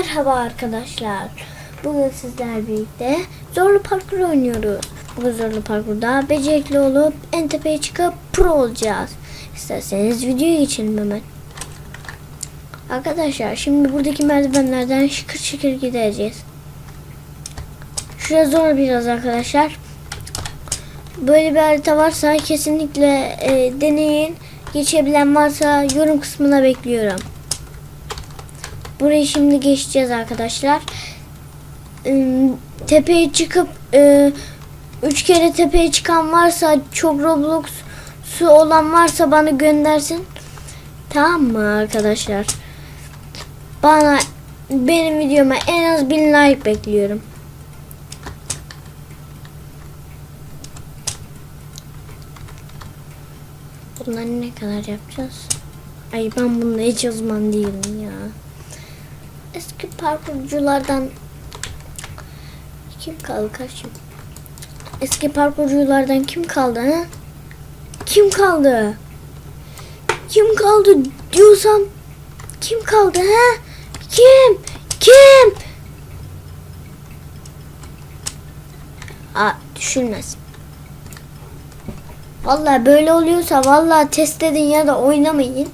Merhaba arkadaşlar. Bugün sizler birlikte zorlu parkur oynuyoruz. Bu zorlu parkurda becerikli olup en tepeye çıkıp pro olacağız. İsterseniz videoya geçelim hemen. Arkadaşlar şimdi buradaki merdivenlerden şıkır şıkır gideceğiz. Şurası zor biraz arkadaşlar. Böyle bir harita varsa kesinlikle e, deneyin. Geçebilen varsa yorum kısmına bekliyorum. Burayı şimdi geçeceğiz arkadaşlar. Ee, Tepeye çıkıp e, üç kere tepeye çıkan varsa çok Roblox su olan varsa bana göndersin. Tamam mı arkadaşlar? Bana benim videoma en az bin like bekliyorum. Bunları ne kadar yapacağız? Ay ben bunda hiç uzman değilim ya. Eski parkurculardan kim kaldı kaçım? Eski parkurculardan kim kaldı ha? Kim kaldı? Kim kaldı diyorsam kim kaldı ha? Kim? Kim? Aa düşünmez. Vallahi böyle oluyorsa vallahi test edin ya da oynamayın.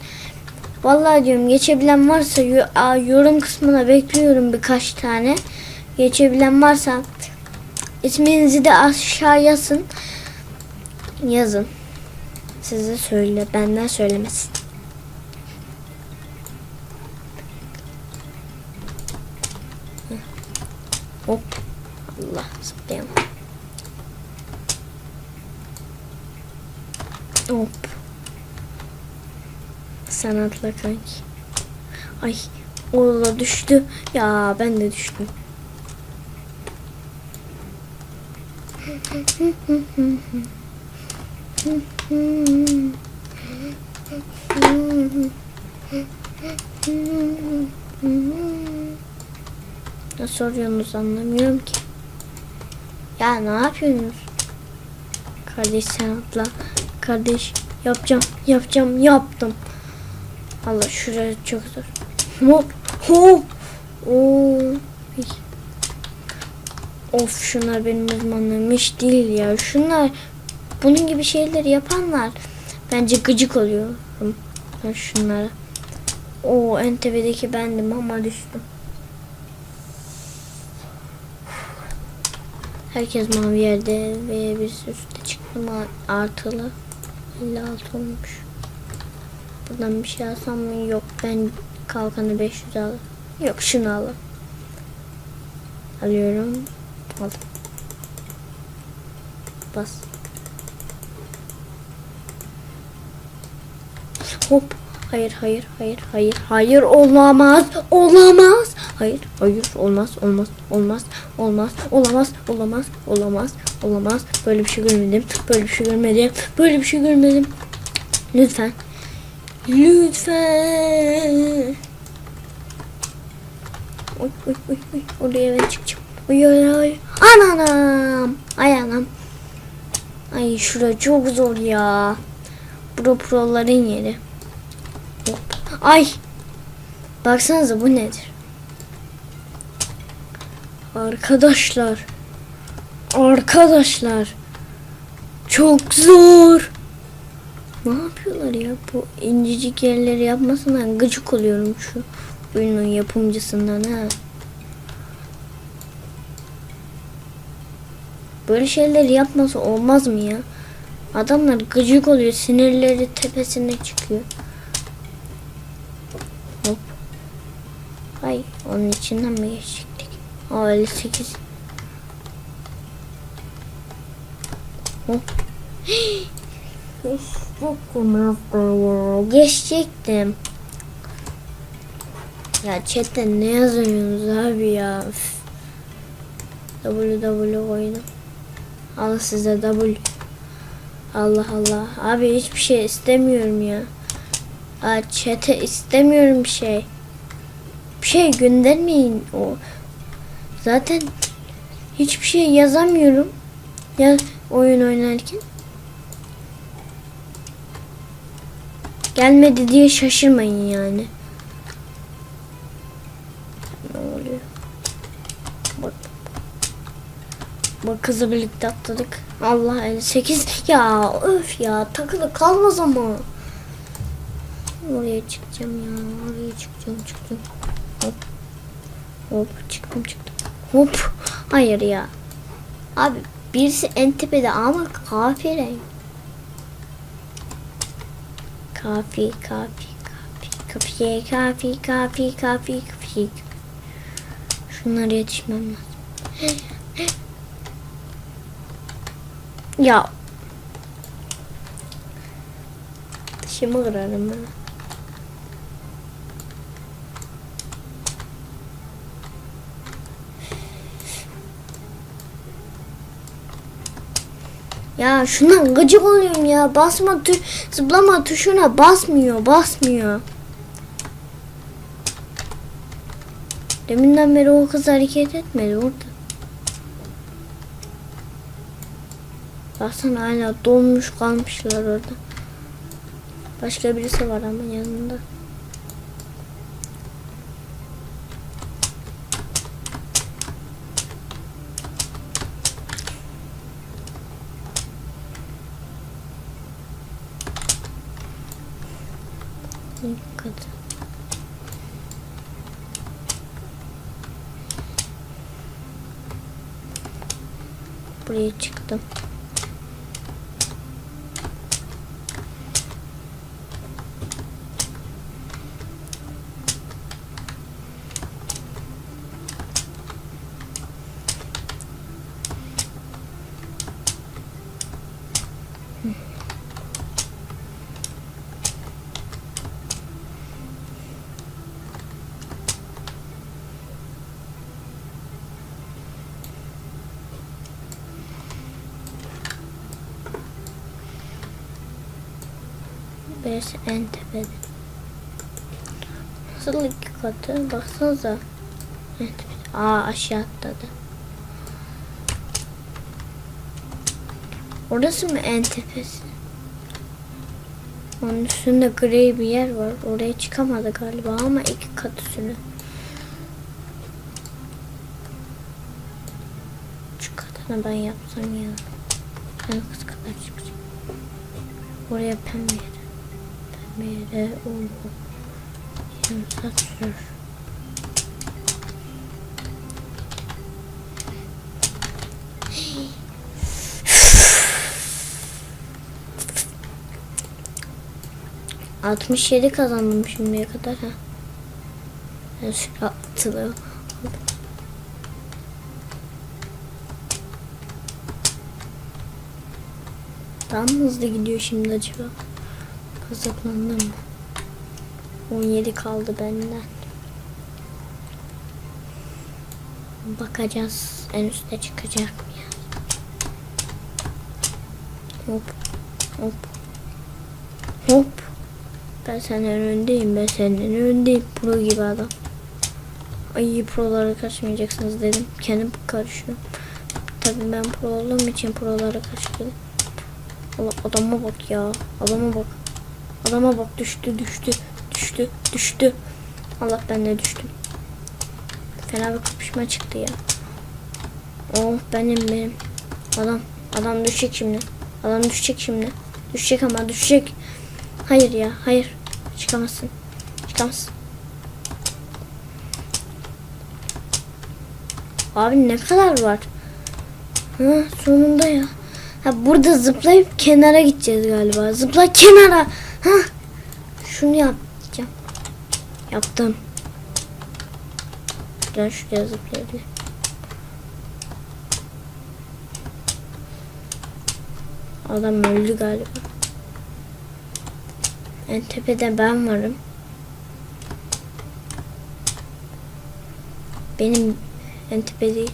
Vallahi diyorum geçebilen varsa yorum kısmına bekliyorum birkaç tane. Geçebilen varsa isminizi de aşağı yazın. Yazın. Size söyle benden söylemesin. Hop. Allah zıplayamam. Hop. Sen atla kanki. Ay oğla düştü. Ya ben de düştüm. Ne soruyorsunuz anlamıyorum ki. Ya ne yapıyorsunuz? Kardeş sen atla. Kardeş yapacağım yapacağım yaptım. Allah şuraya çok zor. Hop hop. Oo. Of şunlar benim uzmanlığım hiç değil ya. Şunlar bunun gibi şeyleri yapanlar bence gıcık oluyorum şunlara. O en tepedeki bendim ama düştüm. Herkes mavi yerde ve biz üstte çıktım artılı. 56 olmuş. Buradan bir şey alsam mı? Yok ben kalkanı 500 al. Yok şunu al. Alıyorum. Al. Bas. Hop. Hayır hayır hayır hayır hayır olamaz olamaz hayır hayır olmaz olmaz olmaz olmaz olamaz olamaz olamaz olamaz böyle bir şey görmedim böyle bir şey görmedim böyle bir şey görmedim lütfen lütfen Oy oy oy oy oraya ben çıkacağım oy oy oy ananam ay anam ay şura çok zor ya pro proların yeri Hop. Ay. Baksanıza bu nedir? Arkadaşlar. Arkadaşlar. Çok zor. Ne yapıyorlar ya? Bu incecik yerleri yapmasından gıcık oluyorum şu oyunun yapımcısından ha. Böyle şeyleri yapması olmaz mı ya? Adamlar gıcık oluyor. Sinirleri tepesine çıkıyor. Hop. Ay onun içinden mi geçecektik? Aa 58. Hop. Geçecektim ya. Geçecektim. Ya chatte ne yazıyorsunuz abi ya? Üf. WW oyunu. Al size W. Allah Allah. Abi hiçbir şey istemiyorum ya. Aa, chat'e istemiyorum bir şey. Bir şey göndermeyin o. Zaten hiçbir şey yazamıyorum. Ya oyun oynarken. Gelmedi diye şaşırmayın yani. Ne oluyor? Bak. Bak kızı birlikte atladık. Allah 58 ya öf ya takılı kalmaz ama. Oraya çıkacağım ya. Oraya çıkacağım çıkacağım. Hop. Hop çıktım çıktım. Hop. Hayır ya. Abi birisi en tepede ama kahverengi renk. Kafi kafi kafi kafiye kafi kafi kafi kafi. Şunlara yetişmem lazım. ya. Dişimi kırarım ben. Ya şuna gıcık oluyorum ya. Basma tuş, zıplama tuşuna basmıyor, basmıyor. Deminden beri o kız hareket etmedi orada. Baksana hala donmuş kalmışlar orada. Başka birisi var ama yanında. Dikkat. Buraya çıktım. Birisi en tepede. Nasıl iki katı? Baksanıza. Tepede. Aa aşağı atladı. Orası mı en tepesi? Onun üstünde gri bir yer var. Oraya çıkamadı galiba ama iki katı üstüne. Şu katını ben yapsam ya. En kız kadar çıkacak. Oraya pembe yere. Yere. Oo. Yarım saat. Altmış yedi kazandım şimdiye kadar ha. Ben şöyle atılıyor. Daha mı hızlı gidiyor şimdi acaba? Kazıklandım mı? 17 kaldı benden. Bakacağız en üstte çıkacak mı ya? Hop hop hop. Ben senden öndeyim ben senden öndeyim. Pro gibi adam. Ay proları kaçmayacaksınız dedim. Kendim karışıyorum. Tabii ben pro olduğum için proları kaçırdım. Allah adama bak ya. Adama bak. Adama bak düştü düştü düştü düştü. Allah ben de düştüm. Fena bir kapışma çıktı ya. Oh benim benim. Adam adam düşecek şimdi. Adam düşecek şimdi. Düşecek ama düşecek. Hayır ya hayır. Çıkamazsın. Çıkamazsın. Abi ne kadar var? Ha sonunda ya. Ha burada zıplayıp kenara gideceğiz galiba. Zıpla kenara. Şunu yapacağım. Yaptım. Ben şuraya zıplayabilirim. Adam öldü galiba. En tepede ben varım. Benim en tepede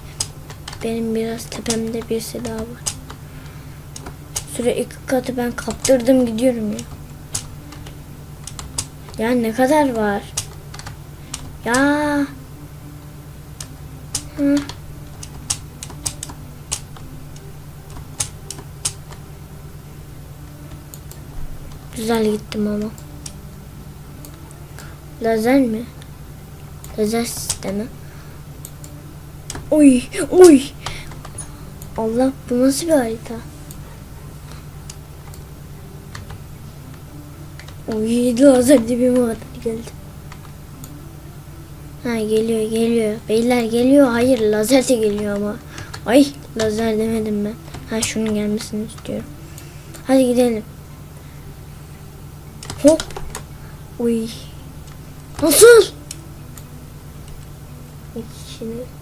benim biraz tepemde birisi daha var. Süre iki katı ben kaptırdım gidiyorum ya. Ya ne kadar var? Ya. Hı. Güzel gittim ama. Lazer mi? Lazer sistemi. Oy, oy. Allah bu nasıl bir harita? Oy lazer dibime attı geldi. Ha geliyor geliyor. Beyler geliyor. Hayır lazer de geliyor ama. Ay lazer demedim ben. Ha şunun gelmesini istiyorum. Hadi gidelim. Hop. Uy. Nasıl? İçine.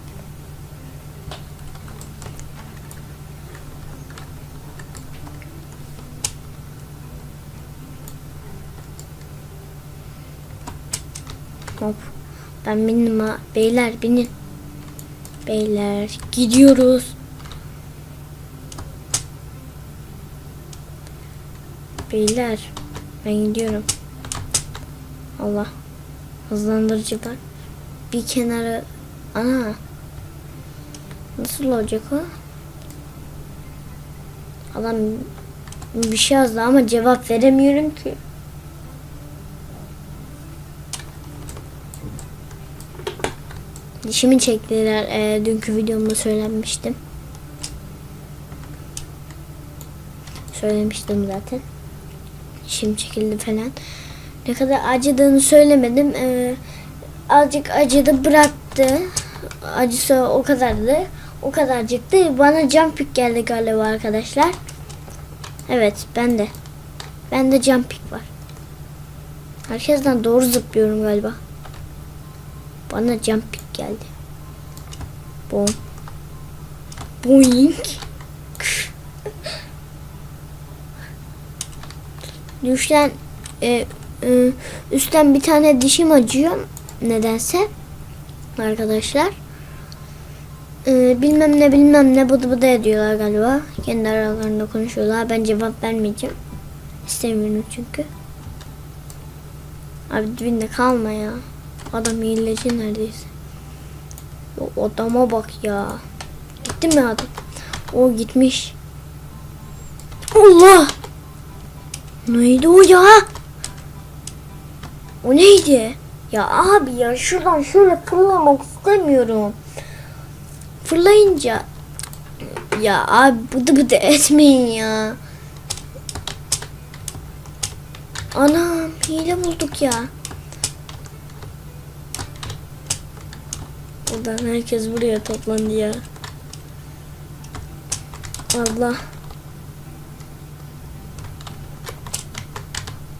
Hop. Ben bindim ha. Beyler binin. Beyler gidiyoruz. Beyler ben gidiyorum. Allah. Hızlandırıcılar. Bir kenara ana nasıl olacak o? Adam bir şey yazdı ama cevap veremiyorum ki. Dişimi çektiler. E, dünkü videomda söylenmiştim. Söylemiştim zaten. Dişim çekildi falan. Ne kadar acıdığını söylemedim. E, azıcık acıdı bıraktı. Acısı o kadardı. O kadarcıktı. Bana jump pick geldi galiba arkadaşlar. Evet ben de. Ben de jump pick var. Herkesten doğru zıplıyorum galiba. Bana jump pick geldi. Bom. Boing. Düşten e, e, üstten bir tane dişim acıyor nedense arkadaşlar. E, bilmem ne bilmem ne bıdı bıdı ediyorlar galiba. Kendi aralarında konuşuyorlar. Ben cevap vermeyeceğim. İstemiyorum çünkü. Abi dibinde kalma ya. Adam hileci neredeyse. O adama bak ya. Gitti mi adam? O gitmiş. Allah! Neydi o ya? O neydi? Ya abi ya şuradan şöyle fırlamak istemiyorum. Fırlayınca ya abi bıdı bıdı etmeyin ya. Anam hile bulduk ya. Buradan herkes buraya toplandı ya. Allah.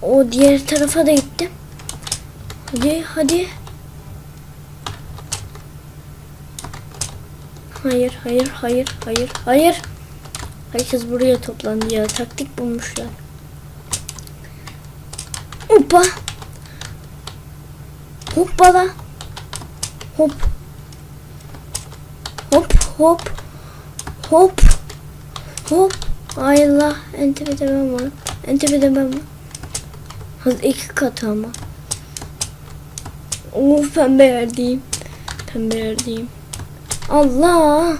O diğer tarafa da gittim. Hadi hadi. Hayır hayır hayır hayır hayır. Herkes buraya toplandı ya. Taktik bulmuşlar. Hoppa. Hoppala. Hop. Hop hop. Hop. Allah. En tepede ben varım. En tepede ben varım. Hız iki katı ama. Of pembe yerdeyim. Pembe yerdeyim. Allah.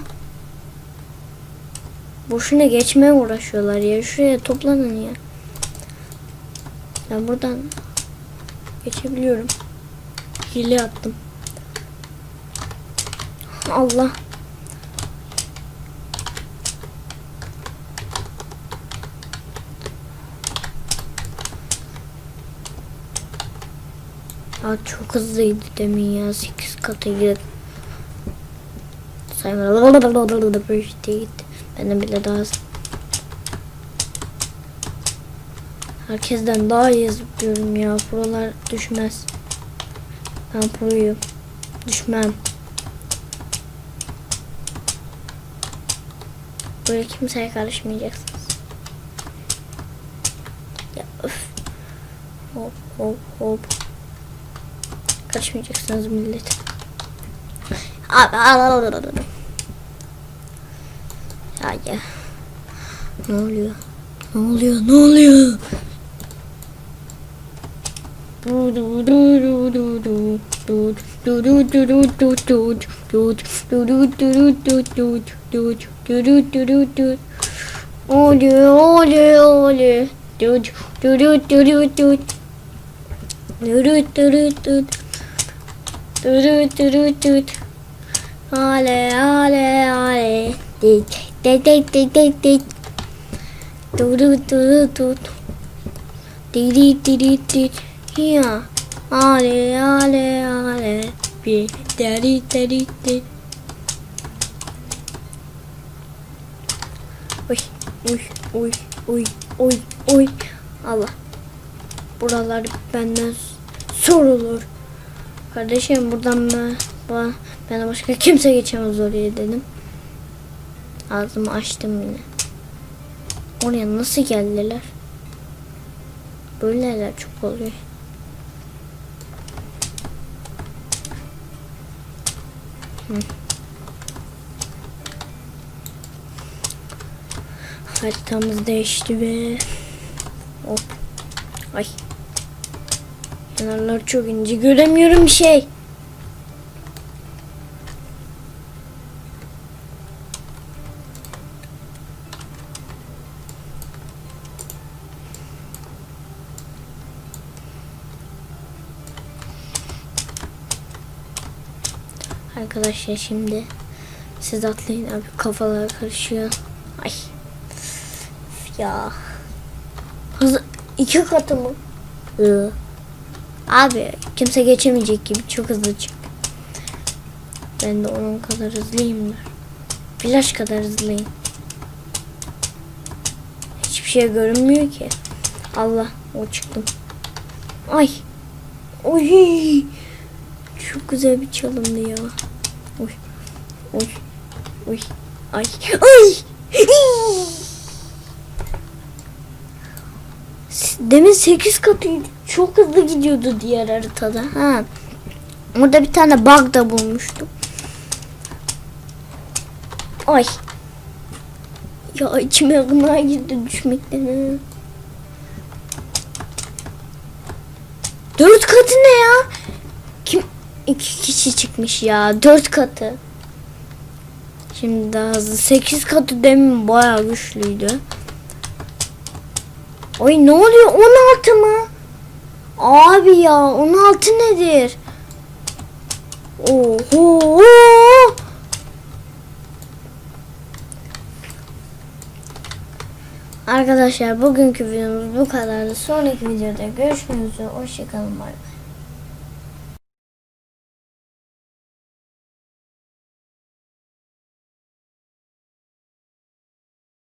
Boşuna geçmeye uğraşıyorlar ya. Şuraya toplanın ya. Ben buradan geçebiliyorum. Hile attım. Allah. Aa, çok hızlıydı demin ya. 8 kata girdim. Sayma. Bir şey gitti. Benden bile daha. Herkesten daha iyi zıplıyorum ya. Prolar düşmez. Ben proyum. Düşmem. Böyle kimseye karışmayacaksınız. Ya. Hop hop hop açmayacaksınız millet. Abi al al al al. Ya ya. Ne oluyor? Ne oluyor? Ne oluyor? Oley oley oley. Dürüt dürüt dürüt dürüt. Dürüt dürüt dürüt. Dürüt dürüt dürüt. Ale ale ale. Dik dik dik dik dik dik. Dürüt dürüt dürüt. Diri diri diri. Ya. Ale ale ale. Bir deri deri deri. Uy uy uy uy uy uy. Allah. Buralar benden sorulur. Kardeşim buradan ben, ben, başka kimse geçemez oraya dedim. Ağzımı açtım yine. Oraya nasıl geldiler? Böyleler çok oluyor. Hı. Haritamız değişti ve hop. Ay. Kenarlar çok ince göremiyorum bir şey. Arkadaşlar şimdi siz atlayın abi kafalar karışıyor. Ay. Ya. Hızlı iki katı mı? Hı. Abi kimse geçemeyecek gibi çok hızlı çık. Ben de onun kadar hızlıyımdır. Flash kadar hızlıyım. Hiçbir şey görünmüyor ki. Allah o çıktım. Ay. Oy. Çok güzel bir çalımdı ya. Oy. Oy. Oy. Ay. Ay. Demin 8 katıydı. Çok hızlı gidiyordu diğer haritada. Ha. Orada bir tane bug da bulmuştum. Ay. Ya içime gına girdi düşmekten. ha. Dört katı ne ya? Kim? İki kişi çıkmış ya. Dört katı. Şimdi daha hızlı. Sekiz katı demin bayağı güçlüydü. Ay ne oluyor? 16 mı? Abi ya 16 nedir? Oho! Arkadaşlar bugünkü videomuz bu kadardı. Sonraki videoda görüşmek üzere. Hoşçakalın. Bay bay.